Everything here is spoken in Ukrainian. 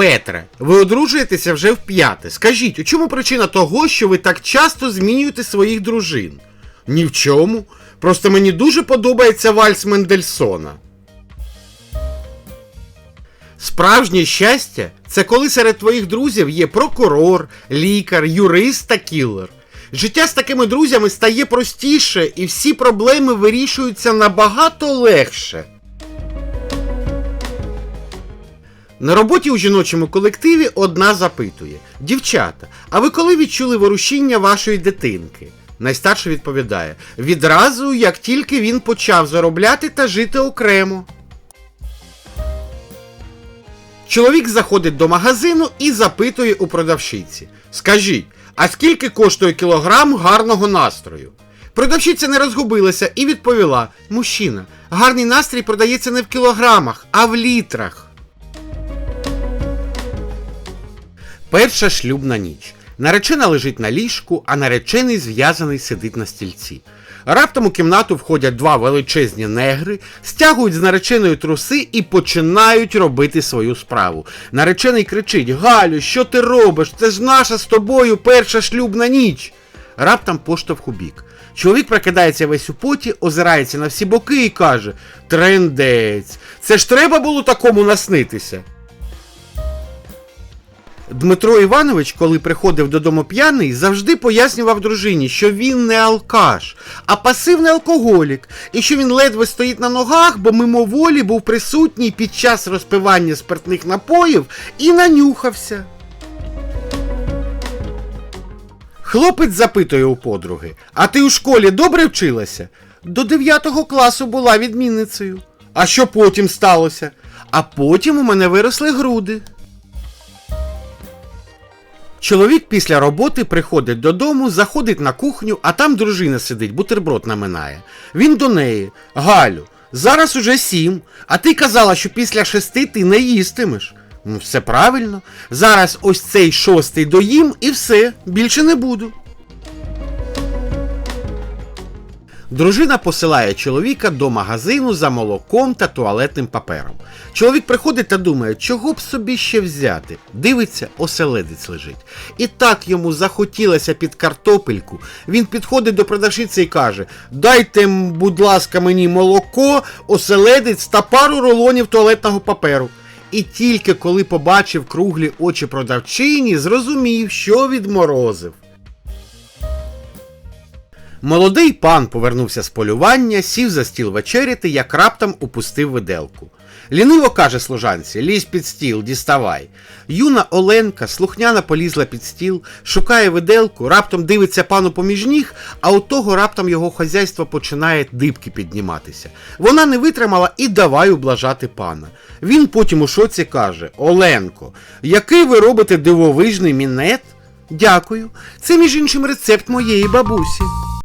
Петре, ви одружуєтеся вже в п'яте. Скажіть, у чому причина того, що ви так часто змінюєте своїх дружин? Ні в чому. Просто мені дуже подобається вальс Мендельсона. Справжнє щастя це коли серед твоїх друзів є прокурор, лікар, юрист та кілер. Життя з такими друзями стає простіше, і всі проблеми вирішуються набагато легше. На роботі у жіночому колективі одна запитує: Дівчата, а ви коли відчули ворушіння вашої дитинки? Найстарша відповідає: відразу, як тільки він почав заробляти та жити окремо. Чоловік заходить до магазину і запитує у продавщиці: Скажіть, а скільки коштує кілограм гарного настрою? Продавщиця не розгубилася і відповіла: Мужчина, гарний настрій продається не в кілограмах, а в літрах. Перша шлюбна ніч. Наречена лежить на ліжку, а наречений зв'язаний сидить на стільці. Раптом у кімнату входять два величезні негри, стягують з нареченої труси і починають робити свою справу. Наречений кричить: Галю, що ти робиш? Це ж наша з тобою перша шлюбна ніч. Раптом поштовх у бік. Чоловік прокидається весь у поті, озирається на всі боки і каже: Трендець, це ж треба було такому наснитися. Дмитро Іванович, коли приходив додому п'яний, завжди пояснював дружині, що він не алкаш, а пасивний алкоголік, і що він ледве стоїть на ногах, бо мимоволі був присутній під час розпивання спиртних напоїв і нанюхався. Хлопець запитує у подруги: А ти у школі добре вчилася? До 9 класу була відмінницею. А що потім сталося? А потім у мене виросли груди. Чоловік після роботи приходить додому, заходить на кухню, а там дружина сидить, бутерброд наминає. Він до неї: Галю, зараз уже сім, а ти казала, що після шести ти не їстимеш. Ну, все правильно. Зараз ось цей шостий доїм і все, більше не буду. Дружина посилає чоловіка до магазину за молоком та туалетним папером. Чоловік приходить та думає, чого б собі ще взяти. Дивиться, оселедець лежить. І так йому захотілося під картопельку. Він підходить до продавщиці і каже: Дайте, будь ласка, мені молоко, оселедець та пару рулонів туалетного паперу. І тільки коли побачив круглі очі продавчині, зрозумів, що відморозив. Молодий пан повернувся з полювання, сів за стіл вечеряти, як раптом упустив виделку. Ліниво каже служанці, лізь під стіл, діставай. Юна Оленка слухняно полізла під стіл, шукає виделку, раптом дивиться пану поміж ніг, а у того раптом його хазяйство починає дибки підніматися. Вона не витримала і давай ублажати пана. Він потім у шоці каже: Оленко, який ви робите дивовижний мінет? Дякую. Це, між іншим, рецепт моєї бабусі.